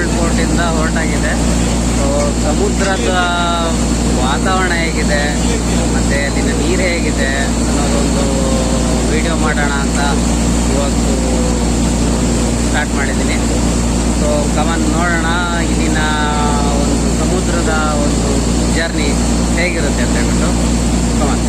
Old ಫೋರ್ಟಿಂದ ಹೊರಟಾಗಿದೆ. So ಸಮುದ್ರದ ವಾತಾವರಣ ಹೇಗಿದೆ, ಮತ್ತು ಅಲ್ಲಿನ ನೀರು ಹೇಗಿದೆ ಅನ್ನೋದೊಂದು ವಿಡಿಯೋ ಮಾಡೋಣ ಅಂತ ಇವತ್ತು ಸ್ಟಾರ್ಟ್ ಮಾಡಿದ್ದೀನಿ. ಸೊ ಕಮನ್ ನೋಡೋಣ ಇಲ್ಲಿನ ಒಂದು ಸಮುದ್ರದ ಒಂದು ಜರ್ನಿ ಹೇಗಿರುತ್ತೆ ಅಂತ ಹೇಳ್ಬಿಟ್ಟು ಕಮನ್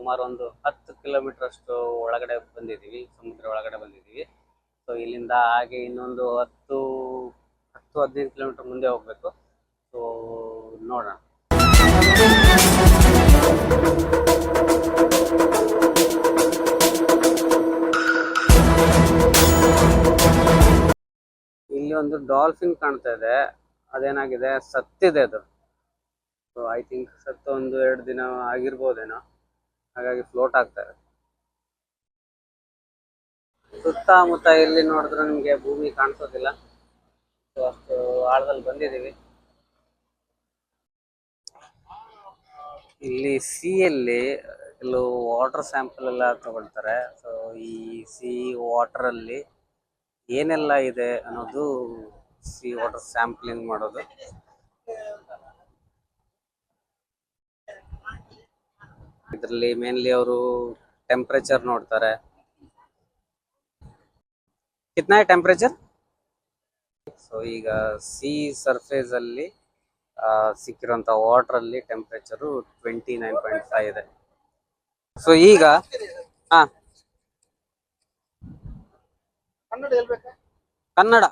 ಸುಮಾರು ಒಂದು ಹತ್ತು ಕಿಲೋಮೀಟರ್ ಅಷ್ಟು ಒಳಗಡೆ ಬಂದಿದ್ದೀವಿ, ಸಮುದ್ರ ಒಳಗಡೆ ಬಂದಿದ್ದೀವಿ. ಸೊ ಇಲ್ಲಿಂದ ಹಾಗೆ ಇನ್ನೊಂದು ಹತ್ತು ಹತ್ತು, ಹದಿನೈದು ಕಿಲೋಮೀಟರ್ ಮುಂದೆ ಹೋಗ್ಬೇಕು. ಸೊ ನೋಡೋಣ. ಇಲ್ಲಿ ಒಂದು ಡಾಲ್ಫಿನ್ ಕಾಣ್ತಾ ಇದೆ. ಅದೇನಾಗಿದೆ? ಸತ್ತಿದೆ ಅದು. ಸೊ ಐ ಥಿಂಕ್ ಸತ್ತು ಒಂದು ಎರಡು ದಿನ ಆಗಿರ್ಬೋದೇನೋ. ಹಾಗಾಗಿ ಫ್ಲೋಟ್ ಆಗ್ತಾರೆ. ಸುತ್ತಮುತ್ತ ಎಲ್ಲಿ ನೋಡಿದ್ರೆ ನಿಮಗೆ ಭೂಮಿ ಕಾಣಿಸೋದಿಲ್ಲ. ಸೊ ಅಷ್ಟು ಆಳದಲ್ಲಿ ಬಂದಿದ್ದೀವಿ. ಇಲ್ಲಿ ಸಿಯಲ್ಲಿ ಕೆಲವು ವಾಟರ್ ಸ್ಯಾಂಪಲ್ ಎಲ್ಲ ತಗೊಳ್ತಾರೆ. ಸೊ ಈ ಸಿ ವಾಟರ್ ಅಲ್ಲಿ ಏನೆಲ್ಲ ಇದೆ ಅನ್ನೋದು ಸಿ ವಾಟರ್ ಸ್ಯಾಂಪ್ಲಿಂಗ್ ಮಾಡೋದು. ಇದರಲ್ಲಿ ಮೇನ್ಲಿ ಅವರು ಟೆಂಪ್ರೇಚರ್ ನೋಡ್ತಾರೆ. ಕಿತ್ನಾ ಟೆಂಪ್ರೇಚರ್ ಸೊ ಈಗ ಸಿ ಸರ್ಫೇಸ್ ಅಲ್ಲಿ ಆ, ಸಿಕ್ಕಿರುವಂತ ವಾಟರ್ ಅಲ್ಲಿ temperature twenty nine point five ಇದೆ. ಸೊ ಈಗ ಹಾ. ಕನ್ನಡ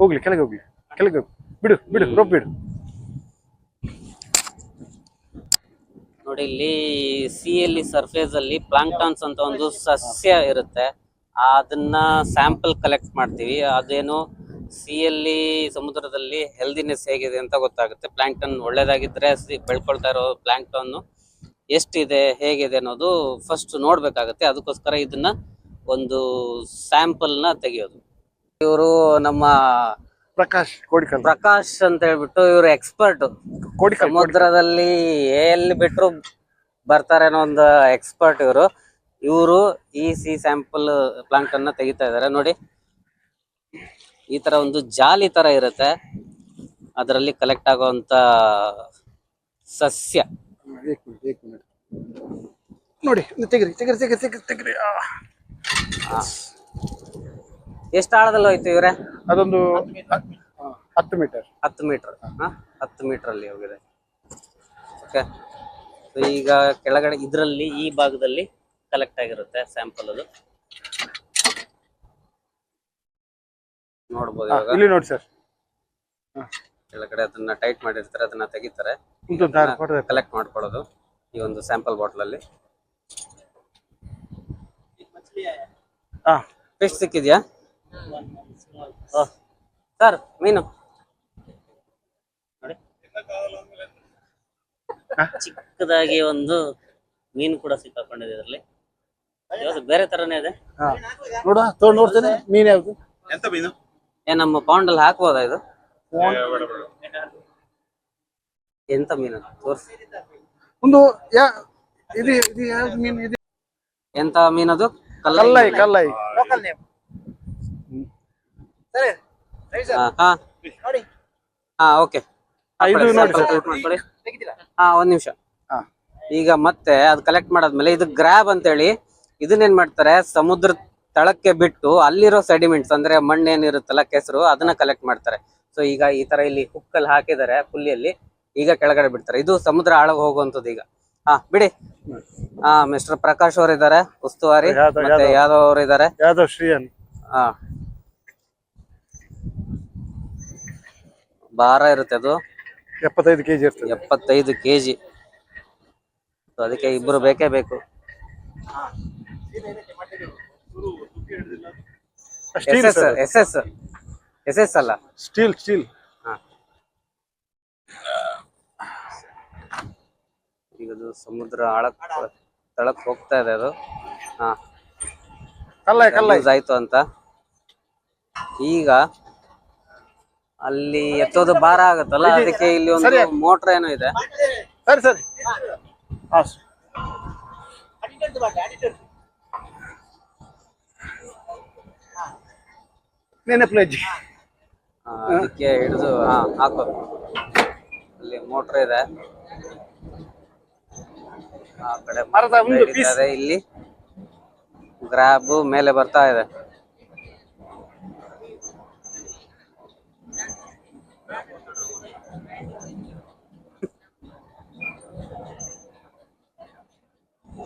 ಹೋಗ್ಲಿ ಕೆಳಗೆ ಹೋಗ್ಲಿ ಕೆಳಗೆ ಹೋಗ್ಲಿ ಬಿಡು ಬಿಡು ರೋಪ್ ಬಿಡು. ನೋಡಿ, ಇಲ್ಲಿ ಸಿಯಲ್ಲಿ ಸರ್ಫೇಸ್ ಅಲ್ಲಿ ಪ್ಲಾಂಕ್ಟಾನ್ಸ್ ಅಂತ ಒಂದು ಸಸ್ಯ ಇರುತ್ತೆ. ಅದನ್ನ ಸ್ಯಾಂಪಲ್ ಕಲೆಕ್ಟ್ ಮಾಡ್ತೀವಿ. ಅದೇನು ಸಿಯಲ್ಲಿ ಸಮುದ್ರದಲ್ಲಿ ಹೆಲ್ದಿನೆಸ್ ಹೇಗಿದೆ ಅಂತ ಗೊತ್ತಾಗುತ್ತೆ. ಪ್ಲಾಂಕ್ಟನ್ ಒಳ್ಳೇದಾಗಿದ್ರೆ ಬೆಳ್ಕೊಳ್ತಾ ಇರೋ ಪ್ಲಾಂಕ್ಟನ್ ಎಷ್ಟಿದೆ, ಹೇಗಿದೆ ಅನ್ನೋದು ಫಸ್ಟ್ ನೋಡ್ಬೇಕಾಗತ್ತೆ. ಅದಕ್ಕೋಸ್ಕರ ಇದನ್ನ ಒಂದು ಸ್ಯಾಂಪಲ್ನ ತೆಗೆಯೋದು. ಇವರು ನಮ್ಮ ಪ್ರಕಾಶ್ ಕೋಡಿಕಲ್. ಪ್ರಕಾಶ್ ಅಂತ ಹೇಳ್ಬಿಟ್ಟು ಇವರು ಎಕ್ಸ್ಪರ್ಟ್ ಕೋಡಿಕಲ್ ಸಮುದ್ರದಲ್ಲಿ ಎಲ್ಲಿ ಬಿಟ್ರು ಬರ್ತಾರೆ ಅನ್ನೋ ಒಂದು ಎಕ್ಸ್ಪರ್ಟ್ ಇವರು. ಇವರು ಈ ಸಿ ಸ್ಯಾಂಪಲ್ ಪ್ಲಾಂಟ್ ಅನ್ನ ತೆಗಿತಾ ಇದ್ದಾರೆ ನೋಡಿ ಈ ತರ ಒಂದು ಜಾಲಿ ತರ ಇರುತ್ತೆ. ಅದರಲ್ಲಿ ಕಲೆಕ್ಟ್ ಆಗುವಂತ ಸಸ್ಯ. ನೋಡಿ ತೆಗಿರಿ ತೆಗಿರಿ ತೆಗಿರಿ ತೆಗಿರಿ ತೆಗಿರಿ. ಎಷ್ಟು ಆಳದಲ್ಲಿ ಹೋಯ್ತು ಇವ್ರೆ? ಅದೊಂದು ಹತ್ತು ಮೀಟರ್. ಹತ್ತು ಮೀಟರ್. ಹತ್ತು ಮೀಟರ್ ಅಲ್ಲಿ ಹೋಗಿದೆ ಓಕೆ ಈಗ ಕೆಳಗಡೆ ಇದರಲ್ಲಿ ಈ ಭಾಗದಲ್ಲಿ ಕಲೆಕ್ಟ್ ಆಗಿರುತ್ತೆ ಸ್ಯಾಂಪಲ್ ಅದು. ನೋಡ್ಬೋದು ಇವಾಗ. ಇಲ್ಲಿ ನೋಡಿ ಸರ್. ಕೆಳಗಡೆ ಅದನ್ನ ಟೈಟ್ ಮಾಡಿರ್ತಾರೆ ಅದನ್ನ ತೆಗಿತಾರೆ. ಕಲೆಕ್ಟ್ ಮಾಡ್ಕೊಳ್ಳೋದು ಈ ಒಂದು ಸ್ಯಾಂಪಲ್ ಬಾಟಲ್ ಅಲ್ಲಿ. ಫಿಶ್ ಸಿಕ್ಕಿದ್ಯಾ? ಸರ್ ಮೀನು. ನೋಡಿ. ಚಿಕ್ಕದಾಗಿ ಒಂದು ಮೀನು ಕೂಡ ಸಿಕ್ಕಾಕೊಂಡಿದೆ ಇದರಲ್ಲಿ. ಯಾವ್ದು ಬೇರೆ ತರನೇ ಇದೆ? ಹಾ. ನೋಡ ತೋಡ್ ನೋಡ್ತೇನೆ. ಮೀನ್ ಯಾವ್ದು? ಎಂತ ಮೀನು? ಏ ನಮ್ಮ ಪೌಂಡ್ ಅಲ್ಲಿ ಹಾಕ್ಬೋದಾ ಇದು? ಎಂತ ಮೀನು? ತೋರ್ಸಿ. ಒಂದು ಯಾ ಇದು ಇದು ಯಾವ್ದು ಮೀನ್? ಇದು ಎಂತ ಮೀನದು? ಕಲ್ಲೈ. ಕಲ್ಲೈ ಹಾ ಹಾ. ಹಾ ಓಕೆ. ಹಾ, ಇದು ನೋಡಿ ಸರ್. ಹಾ ಒಂದ್ ನಿಮಿಷ. ಹಾ. ಈಗ ಮತ್ತೆ ಅದು ಕಲೆಕ್ಟ್ ಮಾಡಾದ್ಮೇಲೆ ಇದು ಗ್ರಾಬ್ ಅಂತೇಳಿ ಇದನ್ನೇನ್ ಮಾಡ್ತಾರೆ ಸಮುದ್ರ ತಳಕ್ಕೆ ಬಿಟ್ಟು ಅಲ್ಲಿರೋ ಸೆಡಿಮೆಂಟ್ಸ್ ಅಂದ್ರೆ ಮಣ್ಣು ಏನಿರುತ್ತಲ್ಲ ಕೆಸರು ಅದನ್ನ ಕಲೆಕ್ಟ್ ಮಾಡ್ತಾರೆ. ಸೊ ಈಗ ಈ ತರ ಇಲ್ಲಿ ಹುಕ್ಕಲ್ಲಿ ಹಾಕಿದ್ದಾರೆ ಪುಲ್ಲಿಯಲ್ಲಿ ಈಗ ಕೆಳಗಡೆ ಬಿಡ್ತಾರೆ. ಇದು ಸಮುದ್ರ ಆಳಗ್ ಹೋಗುವಂತದ್ದು ಈಗ. ಹಾ ಬಿಡಿ. ಹಾ ಮಿಸ್ಟರ್ ಪ್ರಕಾಶ್ ಅವರು ಇದ್ದಾರೆ ಉಸ್ತುವಾರಿ ಯಾದವ್- ಮತ್ತೆ ಯಾದವ್. ಯಾದವ್ ಅವರು ಇದ್ದಾರೆ ಯಾದವ್ ಶ್ರೀಯನ್. ಹಾ. ಭಾರ ಇರುತ್ತೆ ಅದು. ಎಪ್ಪತ್ತೈದು ಕೆಜಿ ಇರ್ತದೆ. ಎಪ್ಪತ್ತೈದು ಕೆಜಿ. ಅದಕ್ಕೆ ಇಬ್ರು ಬೇಕೇ ಬೇಕು. S S S S. S S ಅಲ್ಲ. ಸ್ಟೀಲ್ ಸ್ಟೀಲ್ ಹಾ. ಈಗ ಅದು ಸಮುದ್ರ ಆಳಕ್ ತಳಕ್ ಹೋಗ್ತಾ ಇದೆ ಅದು. ಹಾ. ಕಲ್ಲ ಕಲ್ಲ ಇದಾಯ್ತು ಆಯ್ತು ಅಂತ. ಈಗ ಅಲ್ಲಿ ಎತ್ತೋದು ಭಾರ ಆಗುತ್ತಲ್ಲ? ಅದಕ್ಕೆ ಇಲ್ಲಿ ಒಂದು ಮೋಟರ್ ಏನೋ ಇದೆ. ಸರಿ ಸರಿ. ಅದಕ್ಕೆ ಹಿಡಿದು ಹಾ ಹಾಕೋದು ಅಲ್ಲಿ ಮೋಟರ್ ಇದೆ. ಆ ಕಡೆ ಇಲ್ಲಿ. ಗ್ರಾಬ್ ಮೇಲೆ ಬರ್ತಾ ಇದೆ.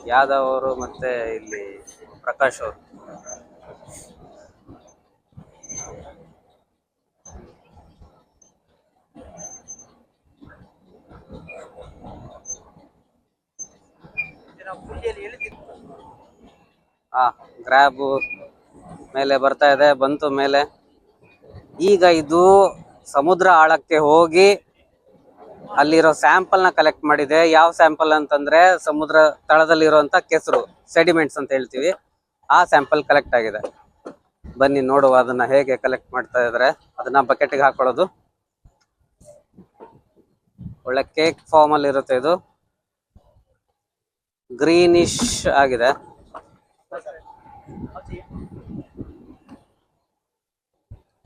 ಯಾದವ್ ಅವರು ಮತ್ತೆ ಇಲ್ಲಿ ಪ್ರಕಾಶ್ ಅವರು. ಆ ಗ್ರಾಬ್ ಮೇಲೆ ಬರ್ತಾ ಇದೆ, ಬಂತು ಮೇಲೆ. ಈಗ ಇದು ಸಮುದ್ರ ಆಳಕ್ಕೆ ಹೋಗಿ ಅಲ್ಲಿರೋ ಸ್ಯಾಂಪಲ್ನ ಕಲೆಕ್ಟ್ ಮಾಡಿದೆ. ಯಾವ ಸ್ಯಾಂಪಲ್ ಅಂತಂದ್ರೆ ಸಮುದ್ರ ತಳದಲ್ಲಿ ಇರುವಂತ ಕೆಸರು ಸೆಡಿಮೆಂಟ್ಸ್ ಅಂತ ಹೇಳ್ತೀವಿ. ಆ ಸ್ಯಾಂಪಲ್ ಕಲೆಕ್ಟ್ ಆಗಿದೆ. ಬನ್ನಿ ನೋಡುವ ಅದನ್ನ ಹೇಗೆ ಕಲೆಕ್ಟ್ ಮಾಡ್ತಾ ಇದ್ರೆ. ಅದನ್ನ ಬಕೆಟ್ಗೆ ಹಾಕೊಳ್ಳೋದು. ಒಳ್ಳೆ ಕೇಕ್ ಫಾರ್ಮ್ ಅಲ್ಲಿ ಇರುತ್ತೆ ಇದು. ಗ್ರೀನಿಶ್ ಆಗಿದೆ.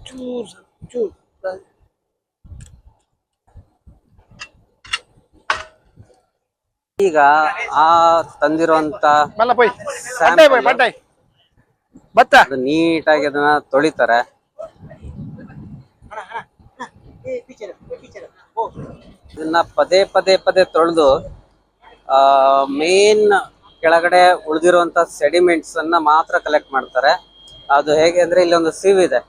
ಚೂರ್ ಚೂರ್. ಈಗ ಆ ತಂದಿರುವಂತ ನೀಟಾಗಿ ಅದನ್ನ ತೊಳಿತಾರೆ. ಇದನ್ನ ಪದೇ ಪದೇ ಪದೇ ತೊಳೆದು ಆ ಮೇನ್ ಕೆಳಗಡೆ ಉಳಿದಿರುವಂತ ಸೆಡಿಮೆಂಟ್ಸ್ ಅನ್ನ ಮಾತ್ರ ಕಲೆಕ್ಟ್ ಮಾಡ್ತಾರೆ. ಅದು ಹೇಗೆ ಅಂದ್ರೆ ಇಲ್ಲಿ ಒಂದು ಸೀವ್ ಇದೆ.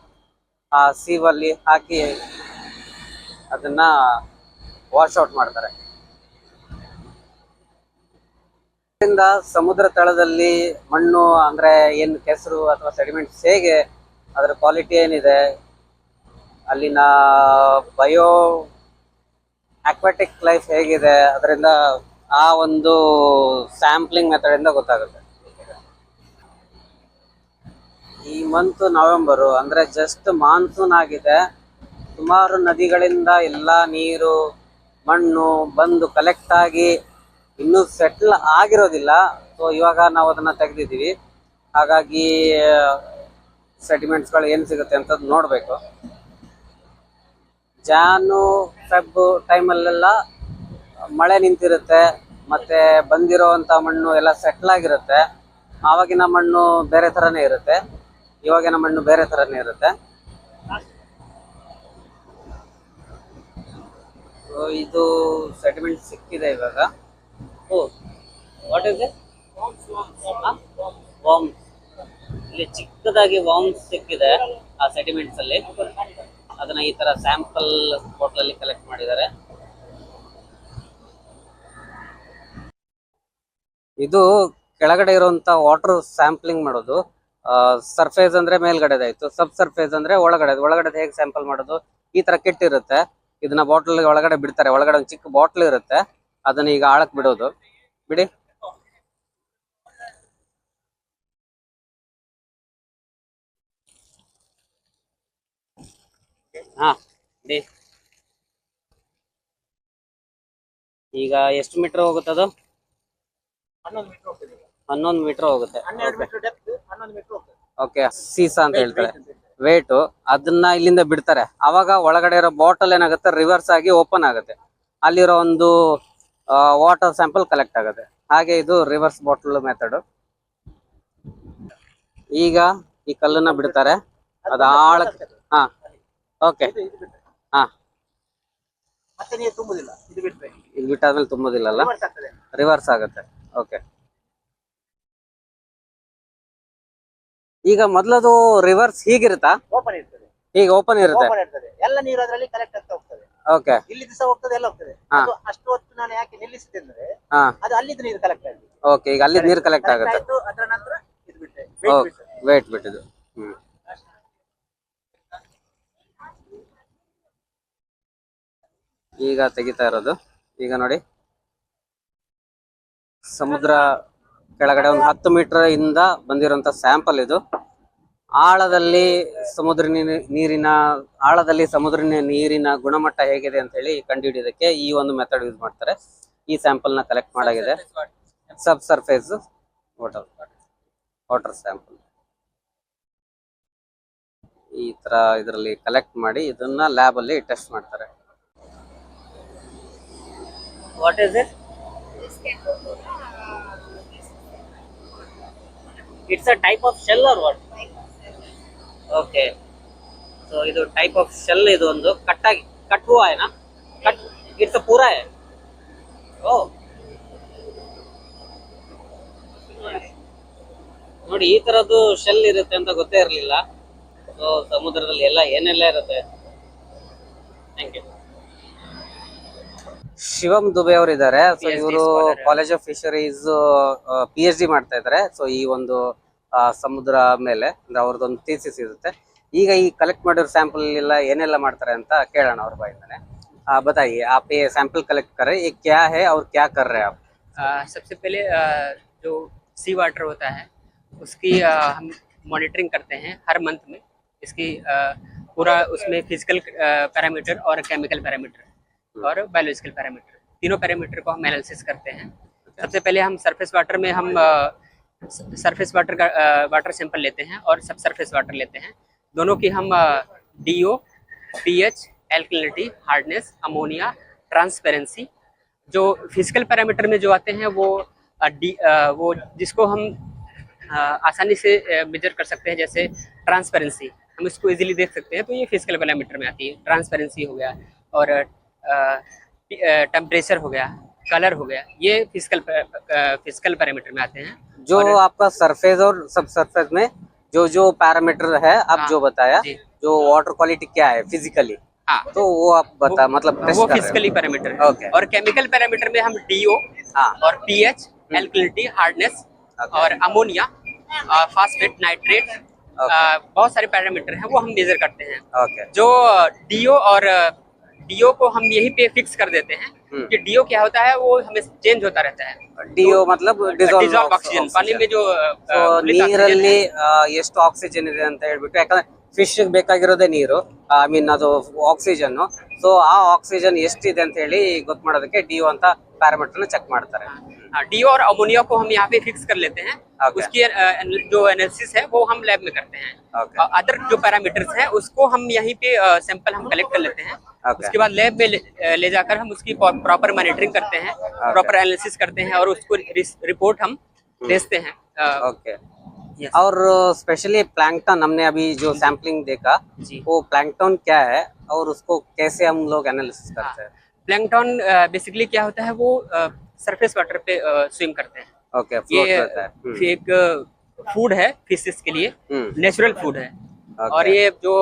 ಆ ಸೀವ್ ಅಲ್ಲಿ ಹಾಕಿ ಅದನ್ನ ವಾಶ್ ಔಟ್ ಮಾಡ್ತಾರೆ. ಇದರಿಂದ ಸಮುದ್ರ ತಳದಲ್ಲಿ ಮಣ್ಣು, ಅಂದ್ರೆ ಏನು ಕೆಸರು ಅಥವಾ ಸೆಡಿಮೆಂಟ್ಸ್ ಹೇಗೆ, ಅದರ ಕ್ವಾಲಿಟಿ ಏನಿದೆ, ಅಲ್ಲಿನ ಬಯೋ ಅಕ್ವಾಟಿಕ್ ಲೈಫ್ ಹೇಗಿದೆ, ಅದರಿಂದ ಆ ಒಂದು ಸ್ಯಾಂಪ್ಲಿಂಗ್ ಮೆಥಡ್ ಇಂದ ಗೊತ್ತಾಗುತ್ತೆ. ಈ ಮಂತ್ ನವೆಂಬರು, ಅಂದ್ರೆ ಜಸ್ಟ್ ಮಾನ್ಸೂನ್ ಆಗಿದೆ. ಸುಮಾರು ನದಿಗಳಿಂದ ಎಲ್ಲ ನೀರು, ಮಣ್ಣು ಬಂದು ಕಲೆಕ್ಟ್ ಆಗಿ ಇನ್ನೂ ಸೆಟ್ಲ್ ಆಗಿರೋದಿಲ್ಲ. ಸೊ ಇವಾಗ ನಾವು ಅದನ್ನ ತೆಗೆದಿದ್ದೀವಿ. ಹಾಗಾಗಿ ಸೆಟಿಮೆಂಟ್ಸ್ಗಳು ಏನು ಸಿಗುತ್ತೆ ಅಂತ ನೋಡಬೇಕು. ಜಾನು ಫೆಬ್ ಟೈಮಲ್ಲೆಲ್ಲ ಮಳೆ ನಿಂತಿರುತ್ತೆ, ಮತ್ತೆ ಬಂದಿರೋವಂಥ ಮಣ್ಣು ಎಲ್ಲ ಸೆಟ್ಲ್ ಆಗಿರುತ್ತೆ. ಆವಾಗಿನ ಮಣ್ಣು ಬೇರೆ ಥರನೇ ಇರುತ್ತೆ. ಇವಾಗಿನ ಮಣ್ಣು ಬೇರೆ ಥರನೇ ಇರುತ್ತೆ. ಇದು ಸೆಟಿಮೆಂಟ್ ಸಿಕ್ಕಿದೆ ಇವಾಗ. ಓ ವಾಟ್ ಇಸ್ ವಾಮ್ಸ್ ಇಲ್ಲಿ ಚಿಕ್ಕದಾಗಿ ವಾಮ್ಸ್ ಸಿಕ್ಕಿದೆ ಆ ಸೆಟಿಮೆಂಟ್ಸ್ ಅಲ್ಲಿ. ಅದನ್ನ ಈ ತರ ಸ್ಯಾಂಪಲ್ ಬಾಟ್ಲಲ್ಲಿ ಕಲೆಕ್ಟ್ ಮಾಡಿದ್ದಾರೆ. ಇದು ಕೆಳಗಡೆ ಇರುವಂತ ವಾಟರ್ ಸ್ಯಾಂಪ್ಲಿಂಗ್ ಮಾಡೋದು. ಸರ್ಫೇಸ್ ಅಂದ್ರೆ ಮೇಲ್ಗಡೆದಾಯ್ತು ಸಬ್ ಸರ್ಫೇಸ್ ಅಂದ್ರೆ ಒಳಗಡೆ ಒಳಗಡೆ ಹೇಗೆ ಸ್ಯಾಂಪಲ್ ಮಾಡೋದು? ಈ ತರ ಇರುತ್ತೆ. ಇದನ್ನ ಬಾಟಲ್ ಒಳಗಡೆ ಬಿಡ್ತಾರೆ. ಒಳಗಡೆ ಒಂದು ಚಿಕ್ಕ ಬಾಟ್ಲ್ ಇರುತ್ತೆ. ಅದನ್ನ ಈಗ ಆಳಕ್ ಬಿಡೋದು. ಬಿಡಿ. ಹಾ ಬಿಡಿ. ಈಗ ಎಷ್ಟು ಮೀಟರ್ ಹೋಗುತ್ತೆ ಅದು? ಹನ್ನೊಂದು ಮೀಟರ್ ಹೋಗುತ್ತೆ. ಓಕೆ ಸೀಸಾ ಅಂತ ಹೇಳ್ತಾರೆ. ವೇಟು ಅದನ್ನ ಇಲ್ಲಿಂದ ಬಿಡ್ತಾರೆ. ಅವಾಗ ಒಳಗಡೆ ಇರೋ ಬಾಟಲ್ ಏನಾಗುತ್ತೆ? ರಿವರ್ಸ್ ಆಗಿ ಓಪನ್ ಆಗುತ್ತೆ. ಅಲ್ಲಿರೋ ಒಂದು ವಾಟರ್ ಸ್ಯಾಂಪಲ್ ಕಲೆಕ್ಟ್ ಆಗುತ್ತೆ. ಹಾಗೆ ಇದು ರಿವರ್ಸ್ ಬಾಟಲ್ ಮೆಥಡ್ ಈಗ ಈ ಕಲ್ಲನ್ನ ಬಿಡ್ತಾರೆ. ಅದು ಆಳ ಹಾ ಓಕೆ ಹಾ. ತುಂಬುದಿಲ್ಲ. ಇದು ಬಿಟ್ಟಾದ್ಮೇಲೆ ತುಂಬೋದಿಲ್ಲಲ್ಲ? ರಿವರ್ಸ್ ಆಗುತ್ತೆ. ಓಕೆ ಈಗ ಮೊದಲದು ರಿವರ್ಸ್ ಹೀಗಿರುತ್ತಾ? ಓಪನ್ ಇರ್ತದೆ. ಹೀಗೆ ಓಪನ್ ಇರುತ್ತೆ. ಎಲ್ಲ ನೀರು ಅದರಲ್ಲಿ ಕಲೆಕ್ಟ್ ಆಗ್ತಾ ಹೋಗ್ತದೆ. ಓಕೆ ಇಲ್ಲಿ ದಿವಸ ಹೋಗ್ತದೆ ಎಲ್ಲ ಹೋಗ್ತದೆ. ಹಾ. ಅದು ಅಷ್ಟು ಹೊತ್ತು ನಾನು ಯಾಕೆ ನಿಲ್ಲಿಸಿದೆ ಅಂದ್ರೆ ಹಾ. ಅದು ಅಲ್ಲಿದ್ದು ನೀರು ಕಲೆಕ್ಟ್ ಆಗಿದೆ ಓಕೆ ಈಗ ಅಲ್ಲಿ ನೀರು ಕಲೆಕ್ಟ್ Collect ಆಗುತ್ತೆ? ಆಯ್ತು ಅದರ ನಂತರ ಇದು ಬಿಟ್ಟೆ weight ಬಿಟ್ಟೆ. ವೇಟ್ ಬಿಟ್ಟಿದ್ದು. ಹ್ಮ್. ಈಗ ತೆಗಿತಾ ಇರೋದು. ಈಗ ನೋಡಿ. ಸಮುದ್ರ ಕೆಳಗಡೆ ಒಂದು ಹತ್ತು ಮೀಟರ್ ಇಂದ ಬಂದಿರುವಂತ ಸ್ಯಾಂಪಲ್ ಇದು. ಆಳದಲ್ಲಿ ಸಮುದ್ರ ನೀರಿನ, ಆಳದಲ್ಲಿ ಸಮುದ್ರ ನೀರಿನ ಗುಣಮಟ್ಟ ಹೇಗಿದೆ ಅಂತ ಹೇಳಿ ಕಂಡುಹಿಡಿಯೋದಕ್ಕೆ ಈ ಒಂದು ಮೆಥಡ್ ಯೂಸ್ ಮಾಡ್ತಾರೆ. ಈ ಸ್ಯಾಂಪಲ್ನ collect ಮಾಡಾಗಿದೆ. Sub surface water water sample ಈ ತರ ಇದರಲ್ಲಿ ಕಲೆಕ್ಟ್ ಮಾಡಿ ಇದನ್ನ ಲ್ಯಾಬ್ ಅಲ್ಲಿ ಟೆಸ್ಟ್ ಮಾಡ್ತಾರೆ. What is it it's a type of shell or what okay so ಇದು ಟೈಪ್ ಆಫ್ ಶೆಲ್ ಇದು ಒಂದು. ಕಟ್ಟಾಗಿ ಕಟ್ ಹೂವ ಏನಾ? ಕಟ್ ಇಟ್ಸ್ ಪೂರ ಓ. ನೋಡಿ ಈ ತರದ್ದು ಶೆಲ್ ಇರುತ್ತೆ ಅಂತ ಗೊತ್ತೇ ಇರಲಿಲ್ಲ. ಸೊ ಸಮುದ್ರದಲ್ಲಿ ಎಲ್ಲ ಏನೆಲ್ಲ ಇರುತ್ತೆ? ಥ್ಯಾಂಕ್ ಯು ಶಿವಂ ದುಬೆ ಅವರು ಇದ್ದಾರೆ ಸೊ ಇವರು college of fisheries P H D ಮಾಡ್ತಾ ಇದ್ದಾರೆ. ಸೊ ಈ ಒಂದು ಸಮುದ್ರ ಮೇಲೆ ಅಂದ್ರೆ ಅವ್ರದ್ದೊಂದು ಥೀಸಿಸ್ ಇರುತ್ತೆ ಈಗ ಈ ಕಲೆಕ್ಟ್ ಮಾಡಿರೋ ಸ್ಯಾಂಪಲ್ ಎಲ್ಲ ಏನೆಲ್ಲ ಮಾಡ್ತಾರೆ ಅಂತ ಕೇಳೋಣ ಅವ್ರ ಬಾಯಿಂದಾನೆ ಆ, बताइए आप ये सैंपल कलेक्ट कर रहे हैं ये क्या है और क्या कर रहे हैं आप अ, सबसे पहले अ, जो सी वाटर होता है उसकी अ, हम मॉनिटरिंग करते हैं हर मंथ में इसकी अ, पूरा उसमें फिजिकल पैरामीटर और केमिकल पैरामीटर और बायोलॉजिकल पैरामीटर तीनों पैरामीटर को हम एनालिसिस करते हैं सबसे पहले हम सरफेस वाटर में हम सरफेस वाटर का वाटर सैंपल लेते हैं और सब सरफेस वाटर लेते हैं। दोनों की हम D O P H alkalinity hardness ammonia transparency जो फ़िज़िकल पैरामीटर में जो आते हैं वो डी वो जिसको हम आसानी से मेजर कर सकते हैं, जैसे ट्रांसपेरेंसी हम इसको इजीली देख सकते हैं तो ये फ़िज़िकल पैरामीटर में आती है। ट्रांसपेरेंसी हो गया और टेम्परेचर हो गया कलर हो गया, ये फ़िज़िकल फ़िज़िकल पैरामीटर में आते हैं। जो आपका सरफेस और सब सरफेस में जो जो पैरामीटर है आप हाँ, जो बताया जो। वाटर क्वालिटी क्या है फिजिकली हाँ। तो वो आप बता वो, मतलब वो फिजिकली पैरामीटर है। Okay. और केमिकल पैरामीटर में हम डीओ हाँ। और पीएच एल्कलिनिटी हार्डनेस Okay. और अमोनिया फास्फेट नाइट्रेट बहुत सारे पैरामीटर हैं वो हम मेजर करते हैं। हो जो डीओ और डीओ को हम यहीं पे फिक्स कर देते हैं हम्म। कि डीओ क्या होता है वो हमें चेंज होता रहता है ಡಿಒ मतलब डिजॉल्व ऑक्सीजन पानी में जो अ, ಸೊ घुलित oxygen ನೀರಲ್ಲಿ है, ಆ, ಎಷ್ಟು ಆಕ್ಸಿಜನ್ ಇದೆ ಅಂತ ಹೇಳ್ಬಿಟ್ಟು ಯಾಕಂದ್ರೆ ಫಿಶ್ ಬೇಕಾಗಿರೋದೇ ನೀರು ಐ ಮೀನ್ ಅದು ಆಕ್ಸಿಜನ್ ಸೊ ಆ ಆಕ್ಸಿಜನ್ ಎಷ್ಟಿದೆ ಅಂತ ಹೇಳಿ ಗೊತ್ತು ಮಾಡೋದಕ್ಕೆ ಡಿಒ ಅಂತ ಪ್ಯಾರಾಮೀಟರ್ ಚೆಕ್ ಮಾಡ್ತಾರೆ हाँ, डीओ और अमोनिया को हम यहाँ पे फिक्स कर लेते हैं Okay. उसकी अ, एन- जो एनालिसिस है वो हम लैब में करते हैं ओके अदर जो पैरामीटर्स हैं उसको हम यहीं पे सैंपल हम कलेक्ट कर लेते हैं Okay. उसके बाद लैब में ले, ले जाकर हम उसकी प्रॉपर मॉनिटरिंग करते हैं प्रॉपर एनालिसिस करते हैं और उसको रिपोर्ट हम भेजते हैं ओके। Yes. और स्पेशली प्लैंकटन हमने अभी जो सैम्पलिंग देखा जी। वो प्लैंकटन क्या है और उसको कैसे हम लोग एनालिसिस करते हैं? प्लैंकटन बेसिकली क्या होता है वो सरफेस वाटर पे स्विम करते हैं। ओके फ्लोट ये है। हम्म, एक फ़ूड है फिशेस के लिए। हम्म, नेचुरल फ़ूड है। Okay. और ये जो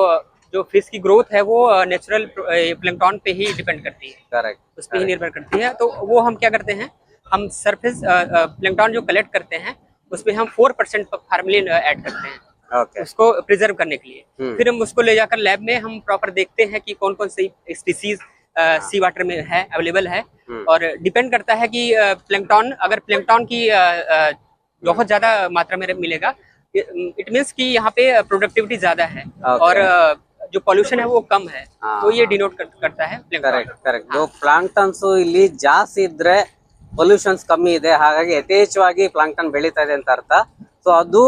जो फ़िश की ग्रोथ है वो नेचुरल प्लैंकटन पे ही डिपेंड करती है। करेक्ट उस पर ही निर्भर करती है। तो वो हम क्या करते हैं हम सरफेस प्लैंकटन जो कलेक्ट करते हैं उसमें हम फोर परसेंट फार्मलिन ऐड करते हैं। ओके उसको प्रिजर्व करने के लिए। हम्म। फिर हम उसको ले जाकर लैब में हम प्रॉपर देखते हैं कि कौन कौन सी स्पीसीज सी वाटर में है अवेलेबल है। हम्म। और डिपेंड करता है कि प्लैंकटन अगर प्लैंकटन की बहुत ज़्यादा मात्रा में मिलेगा इट मीन्स कि यहाँ पे प्रोडक्टिविटी ज़्यादा है। Okay. और जो पॉल्यूशन है वो कम है हाँ, तो ये हाँ। डिनोट करता है plankton। ಕರೆಕ್ಟ್ ಕರೆಕ್ಟ್ ಪ್ಲಾಂಕ್ಟನ್ಸ್ ಇಲ್ಲಿ ಜಾಸ್ತಿ ಇದ್ರೆ ಪೊಲ್ಯೂಷನ್ಸ್ ಕಮ್ಮಿ ಇದೆ ಹಾಗಾಗಿ ಯಥೇಚ್ಛವಾಗಿ ಪ್ಲಾಂಕ್ಟನ್ ಬೆಳೀತಾ ಇದೆ ಅಂತ ಅರ್ಥ ಸೊ ಅದು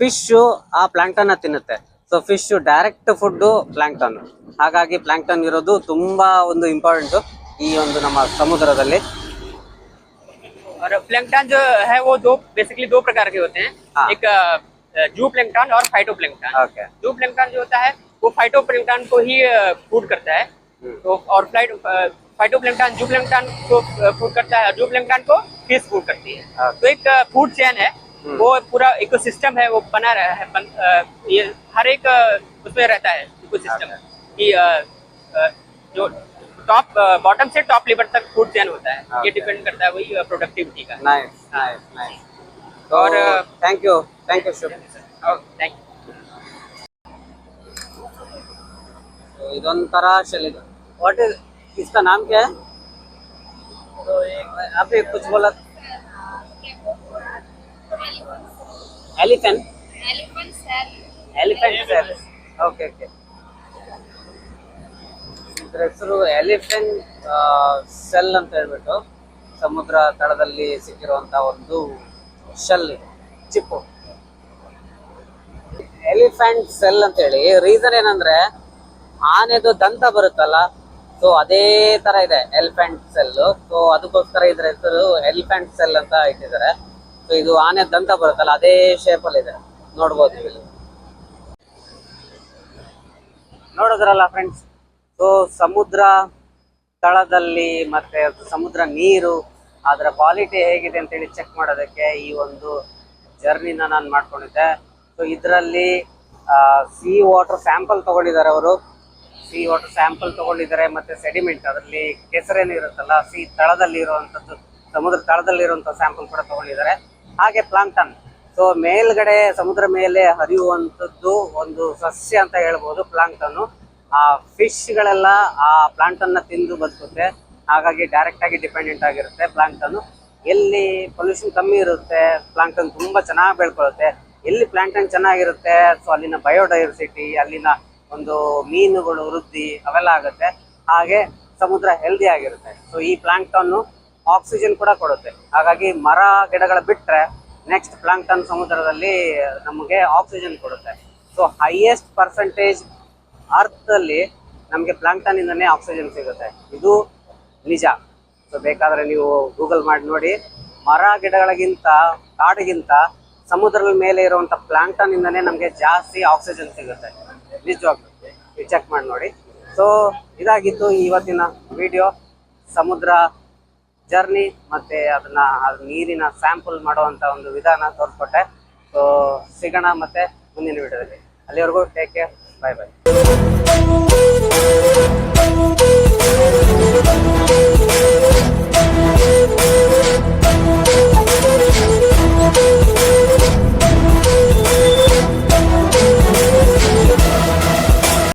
ಫಿಶ್ ಆ ಪ್ಲಾಂಕ್ಟನ್ ತಿನ್ನುತ್ತೆ so fish direct food plankton ಹಾಗಾಗಿ ಪ್ಲಾಂಕ್ಟನ್ ಇರೋದು ತುಂಬಾ ಒಂದು ಇಂಪಾರ್ಟೆಂಟ್ ಈ ಒಂದು ನಮ್ಮ ಸಮುದ್ರದಲ್ಲಿ और प्लैंकटन जो है वो दो बेसिकली दो प्रकार के होते हैं हाँ। एक जू प्लैंकटन और phytoplankton okay zooplankton जो होता है वो फाइटो को ही फ़ूड करता है। हम्म। तो और फ़्लाइट फाइटोप्लैंक्टन जूप्लैंक्टन को फ़ूड करता है। जू प्लैंक्टन को फ़िश फ़ूड करती है। हाँ। तो एक फ़ूड चेन है। वो पूरा इकोसिस्टम है वो बना रहा है बन, अ, ये हर एक उसमें रहता है इकोसिस्टम कि अ, अ, जो टॉप बॉटम से टॉप लेवल तक फ़ूड चैन होता है। ये डिपेंड करता है वही प्रोडक्टिविटी का। नाइस नाइस नाइस और, थैंक यू थैंक यू शुभ थैंक यू ಇದೊಂಥರ ಶೆಲ್ ಇದು ವಾಟ್ ಇಸ್ इसका नाम क्या है तो एक आप एक कुछ बोला elephant Elephant cell. Elephant cell okay okay ಇದ್ರ ಹೆಸರು ಎಲಿಫೆಂಟ್ ಸೆಲ್ ಅಂತ ಹೇಳ್ಬಿಟ್ಟು ಸಮುದ್ರ ತಳದಲ್ಲಿ ಸಿಕ್ಕಿರುವಂತ ಒಂದು ಶೆಲ್ ಇದು ಚಿಪ್ಪು ಎಲಿಫೆಂಟ್ ಸೆಲ್ ಅಂತ ಹೇಳಿ ರೀಸನ್ ಏನಂದ್ರೆ ಆನೆದು ದಂತ ಬರುತ್ತಲ್ಲ ಸೊ ಅದೇ ತರ ಇದೆ ಎಲಿಫೆಂಟ್ ಸೆಲ್ ಸೊ ಅದಕ್ಕೋಸ್ಕರ ಇದ್ರ ಹೆಸರು ಎಲಿಫೆಂಟ್ ಸೆಲ್ ಅಂತ ಇಟ್ಟಿದ್ದಾರೆ. ಸೊ ಇದು ಆನೆ ದಂತ ಬರುತ್ತಲ್ಲ, ಅದೇ ಶೇಪ್ ಅಲ್ಲಿ ಇದೆ. ನೋಡ್ಬೋದು ಇಲ್ಲಿ. ನೋಡಿದ್ರಲ್ಲ ಫ್ರೆಂಡ್ಸ್ ಸೊ ಸಮುದ್ರ ತಳದಲ್ಲಿ ಮತ್ತೆ ಸಮುದ್ರ ನೀರು, ಅದರ ಕ್ವಾಲಿಟಿ ಹೇಗಿದೆ ಅಂತೇಳಿ ಚೆಕ್ ಮಾಡೋದಕ್ಕೆ ಈ ಒಂದು ಜರ್ನಿನ ನಾನು ಮಾಡ್ಕೊಂಡಿದ್ದೆ. ಸೊ ಇದರಲ್ಲಿ ಸಿ ವಾಟರ್ ಸ್ಯಾಂಪಲ್ ತಗೊಂಡಿದ್ದಾರೆ ಅವರು. ಸಿ ವಾಟರ್ ಸ್ಯಾಂಪಲ್ ತಗೊಂಡಿದ್ದಾರೆ, ಮತ್ತೆ ಸೆಡಿಮೆಂಟ್ ಅದರಲ್ಲಿ ಕೆಸರೇನು ಇರುತ್ತಲ್ಲ ಸಿ ತಳದಲ್ಲಿ ಇರುವಂತದ್ದು, ಸಮುದ್ರ ತಳದಲ್ಲಿ ಇರುವಂತ ಸ್ಯಾಂಪಲ್ ಕೂಡ ತಗೊಂಡಿದ್ದಾರೆ. ಹಾಗೆ ಪ್ಲಾಂಕ್ಟನ್ ಸೊ ಮೇಲ್ಗಡೆ, ಸಮುದ್ರ ಮೇಲೆ ಹರಿಯುವಂಥದ್ದು ಒಂದು ಸಸ್ಯ ಅಂತ ಹೇಳ್ಬೋದು ಪ್ಲಾಂಟನ್ನು ಆ ಫಿಶ್ ಗಳೆಲ್ಲ ಆ ಪ್ಲಾಂಟನ್ನ ತಿಂದು ಬದುಕುತ್ತೆ ಹಾಗಾಗಿ ಡೈರೆಕ್ಟ್ ಆಗಿ ಡಿಪೆಂಡೆಂಟ್ ಆಗಿರುತ್ತೆ ಪ್ಲಾಂಕ್ಟನ್ ಎಲ್ಲಿ ಪೊಲ್ಯೂಷನ್ ಕಮ್ಮಿ ಇರುತ್ತೆ ಪ್ಲಾಂಕ್ಟನ್ ತುಂಬಾ ಚೆನ್ನಾಗಿ ಬೆಳ್ಕೊಳ್ಳುತ್ತೆ ಎಲ್ಲಿ ಪ್ಲಾಂಟನ್ ಚೆನ್ನಾಗಿರುತ್ತೆ ಸೊ ಅಲ್ಲಿನ ಬಯೋಡೈವರ್ಸಿಟಿ ಅಲ್ಲಿನ ಒಂದು ಮೀನುಗಳು ವೃದ್ಧಿ ಅವೆಲ್ಲ ಆಗುತ್ತೆ. ಹಾಗೆ ಸಮುದ್ರ ಹೆಲ್ದಿ ಆಗಿರುತ್ತೆ. ಸೊ ಈ ಪ್ಲಾಂಕ್ಟನ್ ಆಕ್ಸಿಜನ್ ಕೂಡ ಕೊಡುತ್ತೆ. ಹಾಗಾಗಿ ಮರ, ಗಿಡಗಳ ಬಿಟ್ರೆ ನೆಕ್ಸ್ಟ್ ಪ್ಲಾಂಕ್ಟನ್ ಸಮುದ್ರದಲ್ಲಿ ನಮಗೆ ಆಕ್ಸಿಜನ್ ಕೊಡುತ್ತೆ. ಸೊ ಹೈಯೆಸ್ಟ್ ಪರ್ಸೆಂಟೇಜ್ ಅರ್ಥಲ್ಲಿ ನಮಗೆ ಪ್ಲಾಂಕ್ಟನ್ ಇಂದನೇ ಆಕ್ಸಿಜನ್ ಸಿಗುತ್ತೆ. ಇದು ನಿಜ. ಸೊ ಬೇಕಾದ್ರೆ ನೀವು ಗೂಗಲ್ ಮಾಡಿ ನೋಡಿ. ಮರ, ಗಿಡಗಳಿಗಿಂತ, ಕಾಡಿಗಿಂತ ಸಮುದ್ರದ ಮೇಲೆ ಇರುವಂತ ಪ್ಲಾಂಕ್ಟನ್ ಇಂದನೇ ನಮಗೆ ಜಾಸ್ತಿ ಆಕ್ಸಿಜನ್ ಸಿಗುತ್ತೆ. ನಿಜವಾಗ್ಲೂ ನೀವು ಚೆಕ್ ಮಾಡಿ ನೋಡಿ. ಸೊ ಇದಾಗಿತ್ತು ಇವತ್ತಿನ ವಿಡಿಯೋ ಸಮುದ್ರ ಜರ್ನಿ ಮತ್ತೆ ಅದನ್ನ, ಅದು ನೀರಿನ ಸ್ಯಾಂಪಲ್ ಮಾಡುವಂಥ ಒಂದು ವಿಧಾನ ತೋರಿಸ್ಕೊಟ್ಟೆ. ಸೊ ಸಿಗೋಣ ಮತ್ತೆ ಮುಂದಿನ ವಿಡಿಯೋದಲ್ಲಿ. ಅಲ್ಲಿವರೆಗೂ ಟೇಕ್ ಕೇರ್ ಬಾಯ್ ಬಾಯ್